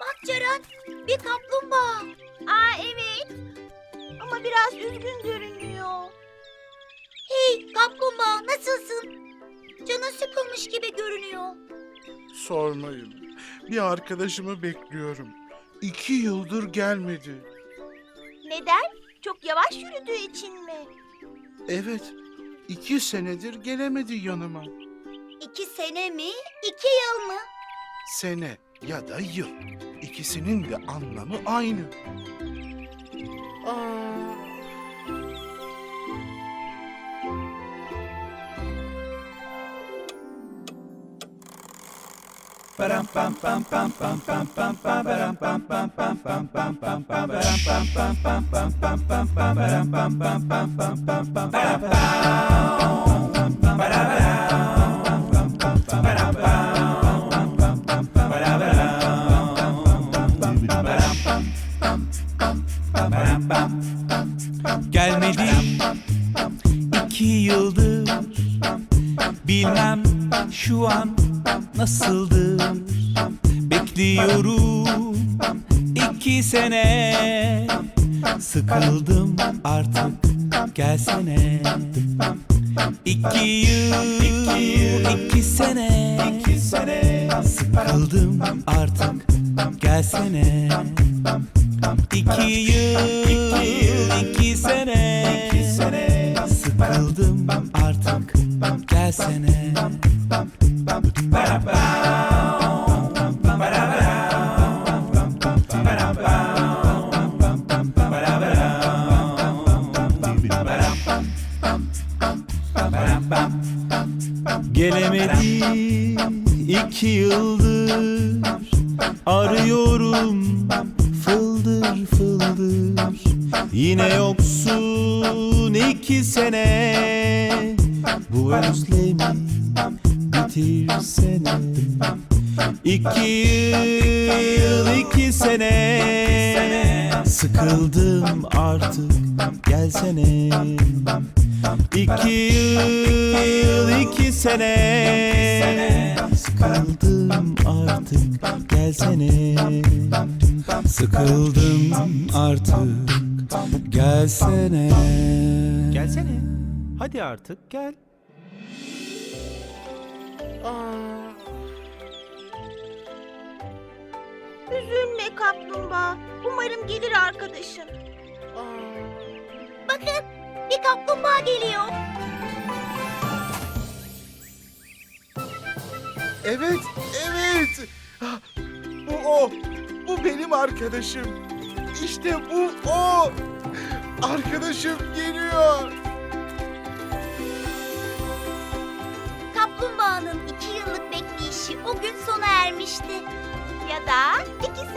Bak Ceren, bir kaplumbağa. Aa evet. Ama biraz üzgün görünüyor. Hey kaplumbağa nasılsın? Canın sıkılmış gibi görünüyor. Sormayın. Bir arkadaşımı bekliyorum. İki yıldır gelmedi. Neden? Çok yavaş yürüdüğü için mi? Evet, iki senedir gelemedi yanıma. İki sene mi? İki yıl mı? Sene ya da yıl. İkisinin de anlamı aynı. Aa, Gelmedi iki yıldır. Bilmem şu an nasıldır. Bekliyorum iki sene. Sıkıldım artık gelsene. İki yıl, iki, yıl, iki sene, iki sene Sıkıldım artık gelsene. İki yıl, iki, yıl, iki sene, iki sene Sıkıldım artık. Gelsene Gelemedi iki yıldır Arıyorum. Fıldır fıldır. Yine yoksun sene. Bu özlemi bitirsene. İki yıl iki sene. Sıkıldım artık gelsene. İki yıl iki sene. Sıkıldım artık gelsene. Sıkıldım artık gelsene Gelsene hadi artık gel aa. Üzülme kaplumbağa. Umarım gelir arkadaşın. Bakın bir kaplumbağa geliyor. Evet, evet. Ah, Bu o. Bu benim arkadaşım. İşte bu o. Arkadaşım geliyor. Kaplumbağanın iki yıllık bekleyişi o gün sona ermişti. Ya da iki